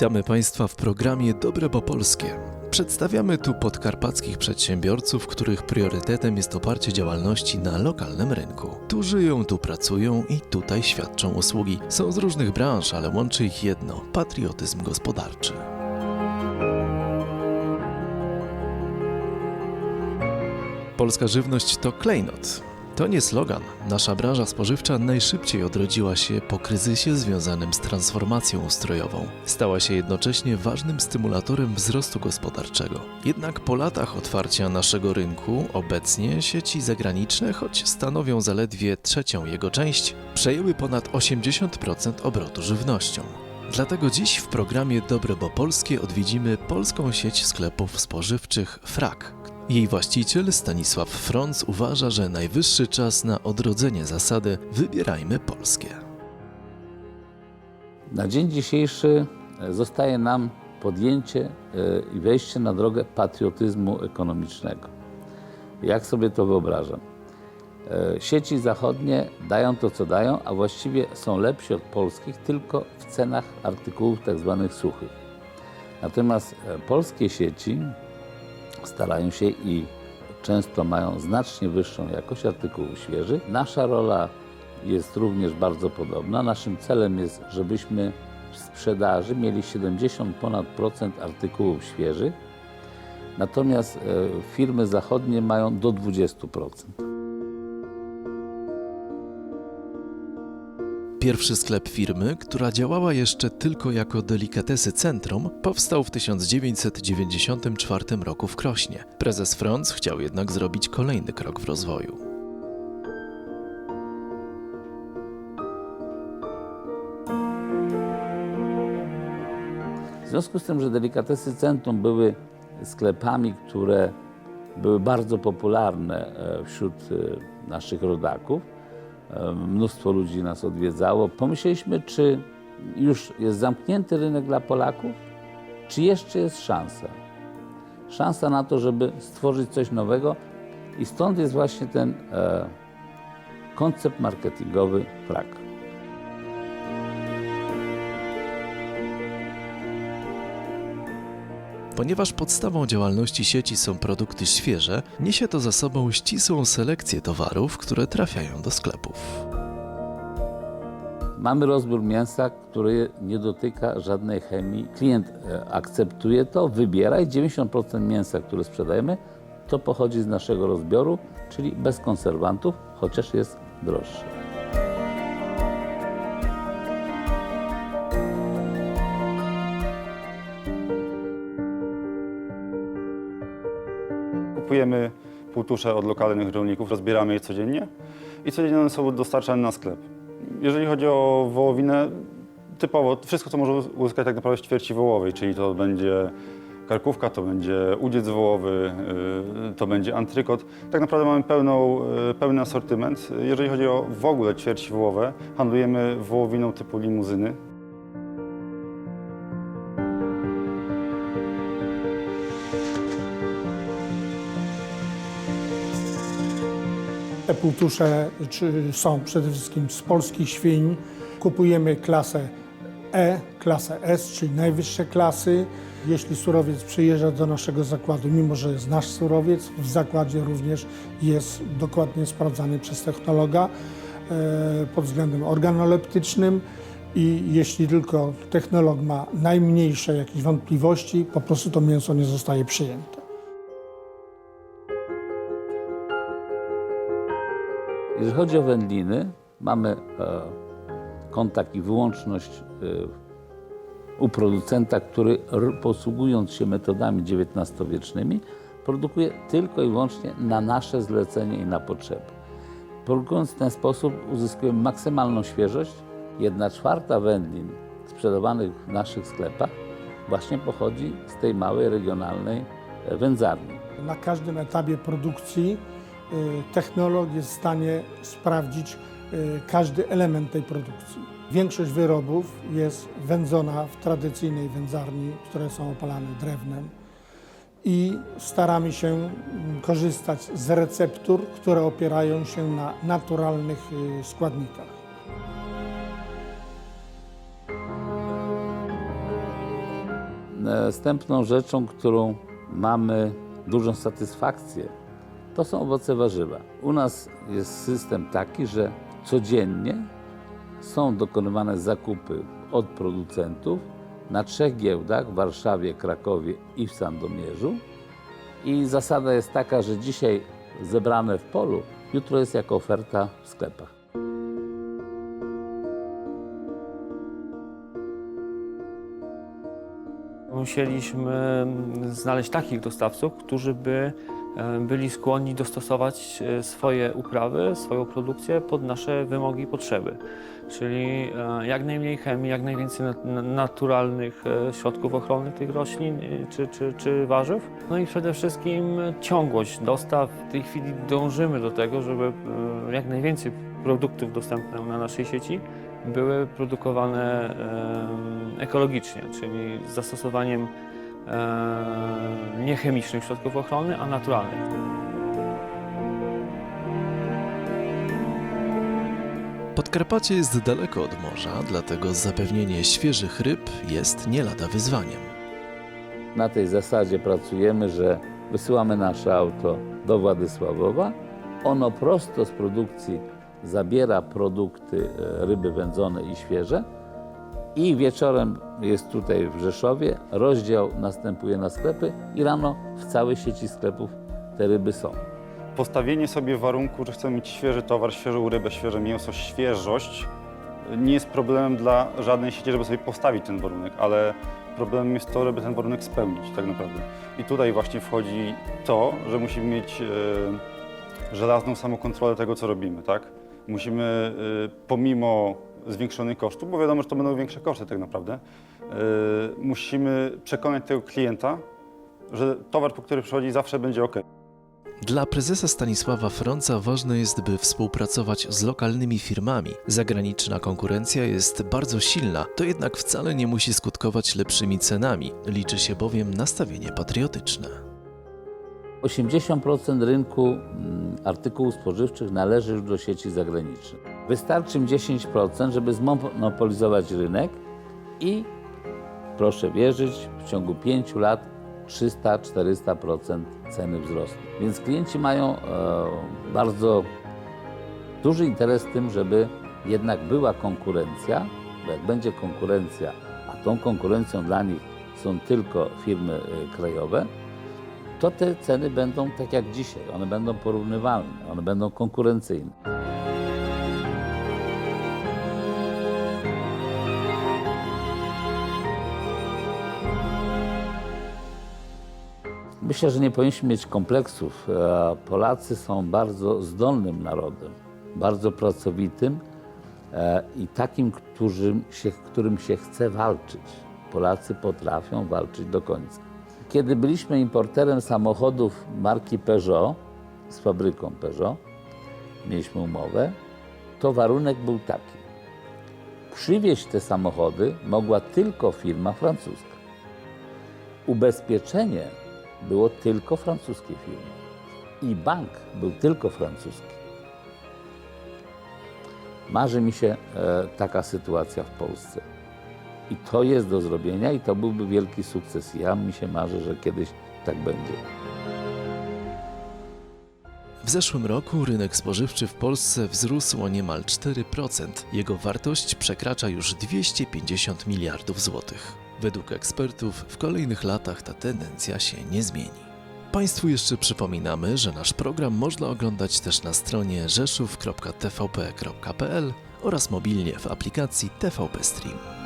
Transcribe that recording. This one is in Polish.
Witamy Państwa w programie Dobre Bo Polskie. Przedstawiamy tu podkarpackich przedsiębiorców, których priorytetem jest oparcie działalności na lokalnym rynku. Tu żyją, tu pracują i tutaj świadczą usługi. Są z różnych branż, ale łączy ich jedno patriotyzm gospodarczy. Polska żywność to klejnot. To nie slogan. Nasza branża spożywcza najszybciej odrodziła się po kryzysie związanym z transformacją ustrojową. Stała się jednocześnie ważnym stymulatorem wzrostu gospodarczego. Jednak po latach otwarcia naszego rynku, obecnie sieci zagraniczne, choć stanowią zaledwie trzecią jego część, przejęły ponad 80% obrotu żywnością. Dlatego dziś w programie Dobre Bo Polskie odwiedzimy polską sieć sklepów spożywczych Frak. Jej właściciel Stanisław Frąc uważa, że najwyższy czas na odrodzenie zasady Wybierajmy Polskie. Na dzień dzisiejszy e, zostaje nam podjęcie e, i wejście na drogę patriotyzmu ekonomicznego. Jak sobie to wyobrażam? E, Sieci zachodnie dają to, co dają, a właściwie są lepsi od polskich tylko w cenach artykułów tak zwanych suchych. Natomiast polskie sieci starają się i często mają znacznie wyższą jakość artykułów świeżych. Nasza rola jest również bardzo podobna. Naszym celem jest, żebyśmy w sprzedaży mieli 70 ponad procent artykułów świeżych, natomiast e, firmy zachodnie mają do 20%. Pierwszy sklep firmy, która działała jeszcze tylko jako delikatesy centrum, powstał w 1994 roku w Krośnie. Prezes Frąc chciał jednak zrobić kolejny krok w rozwoju. W związku z tym, że delikatesy centrum były sklepami, które były bardzo popularne e, wśród e, naszych rodaków, mnóstwo ludzi nas odwiedzało, pomyśleliśmy, czy już jest zamknięty rynek dla Polaków, czy jeszcze jest szansa. Szansa na to, żeby stworzyć coś nowego i stąd jest właśnie ten e, koncept marketingowy FRAK. Ponieważ podstawą działalności sieci są produkty świeże, niesie to za sobą ścisłą selekcję towarów, które trafiają do sklepów. Mamy rozbiór mięsa, który nie dotyka żadnej chemii. Klient e, akceptuje to, wybiera i 90% mięsa, które sprzedajemy, to pochodzi z naszego rozbioru, czyli bez konserwantów, chociaż jest droższe. Kupujemy półtusze od lokalnych rolników, rozbieramy je codziennie i codziennie one są dostarczane na sklep. Jeżeli chodzi o wołowinę, typowo wszystko, co może uzyskać tak naprawdę ćwierci wołowej, czyli to będzie karkówka, to będzie udziec wołowy, yy, to będzie antrykot. Tak naprawdę mamy pełną, yy, pełny asortyment. Jeżeli chodzi o w ogóle ćwierci wołowe, handlujemy wołowiną typu limuzyny. Te półtusze są przede wszystkim z polskich świń. Kupujemy klasę E, klasę S, czyli najwyższe klasy. Jeśli surowiec przyjeżdża do naszego zakładu, mimo że jest nasz surowiec, w zakładzie również jest dokładnie sprawdzany przez technologa e, pod względem organoleptycznym i jeśli tylko technolog ma najmniejsze jakieś wątpliwości, po prostu to mięso nie zostaje przyjęte. Jeżeli chodzi o wędliny, mamy e, kontakt i wyłączność e, u producenta, który posługując się metodami XIX-wiecznymi, produkuje tylko i wyłącznie na nasze zlecenie i na potrzeby. Produkując w ten sposób uzyskujemy maksymalną świeżość. Jedna czwarta wędlin sprzedawanych w naszych sklepach właśnie pochodzi z tej małej regionalnej e, wędzarni. Na każdym etapie produkcji technolog jest w stanie sprawdzić y, każdy element tej produkcji. Większość wyrobów jest wędzona w tradycyjnej wędzarni, które są opalane drewnem i staramy się korzystać z receptur, które opierają się na naturalnych y, składnikach. następną rzeczą, którą mamy dużą satysfakcję, to są owoce warzywa. U nas jest system taki, że codziennie są dokonywane zakupy od producentów na trzech giełdach w Warszawie, Krakowie i w Sandomierzu. I zasada jest taka, że dzisiaj zebrane w polu, jutro jest jako oferta w sklepach. Musieliśmy znaleźć takich dostawców, którzy by byli skłonni dostosować e, swoje uprawy, swoją produkcję pod nasze wymogi i potrzeby. Czyli e, jak najmniej chemii, jak najwięcej nat- na- naturalnych e, środków ochronnych tych roślin e, czy, czy, czy warzyw. No i przede wszystkim ciągłość dostaw. W tej chwili dążymy do tego, żeby e, jak najwięcej produktów dostępnych na naszej sieci były produkowane ekologicznie, czyli z zastosowaniem e, niechemicznych środków ochrony, a naturalnych. Podkarpacie jest daleko od morza, dlatego zapewnienie świeżych ryb jest nie lada wyzwaniem. Na tej zasadzie pracujemy, że wysyłamy nasze auto do Władysławowa. Ono prosto z produkcji zabiera produkty e, ryby wędzone i świeże i wieczorem jest tutaj w Rzeszowie. Rozdział następuje na sklepy i rano w całej sieci sklepów te ryby są. Postawienie sobie warunku, że chcemy mieć świeży towar, świeżą rybę, świeże mięso, świeżość nie jest problemem dla żadnej sieci, żeby sobie postawić ten warunek, ale problemem jest to, żeby ten warunek spełnić tak naprawdę. I tutaj właśnie wchodzi to, że musimy mieć e, żelazną samokontrolę tego, co robimy, tak? Musimy e, pomimo zwiększonych kosztów, bo wiadomo, że to będą większe koszty tak naprawdę, e, musimy przekonać tego klienta, że towar, po który przychodzi, zawsze będzie ok. Dla prezesa Stanisława Fronca ważne jest, by współpracować z lokalnymi firmami. Zagraniczna konkurencja jest bardzo silna, to jednak wcale nie musi skutkować lepszymi cenami. Liczy się bowiem nastawienie patriotyczne. 80% rynku mm, artykułów spożywczych należy już do sieci zagranicznych. Wystarczy im 10%, żeby zmonopolizować rynek i proszę wierzyć, w ciągu 5 lat 300-400% ceny wzrosną. Więc klienci mają e, bardzo duży interes w tym, żeby jednak była konkurencja, bo jak będzie konkurencja, a tą konkurencją dla nich są tylko firmy e, krajowe, to te ceny będą tak jak dzisiaj. One będą porównywalne, one będą konkurencyjne. Myślę, że nie powinniśmy mieć kompleksów. E, Polacy są bardzo zdolnym narodem, bardzo pracowitym e, i takim, którym się, którym się chce walczyć. Polacy potrafią walczyć do końca. Kiedy byliśmy importerem samochodów marki Peugeot z fabryką Peugeot, mieliśmy umowę, to warunek był taki. Przywieźć te samochody mogła tylko firma francuska. Ubezpieczenie było tylko francuskiej firmy. I bank był tylko francuski. Marzy mi się e, taka sytuacja w Polsce. I to jest do zrobienia i to byłby wielki sukces. Ja mi się marzy, że kiedyś tak będzie. W zeszłym roku rynek spożywczy w Polsce wzrósł o niemal 4%. Jego wartość przekracza już 250 miliardów złotych. Według ekspertów w kolejnych latach ta tendencja się nie zmieni. Państwu jeszcze przypominamy, że nasz program można oglądać też na stronie rzeszów.tvp.pl oraz mobilnie w aplikacji TVP Stream.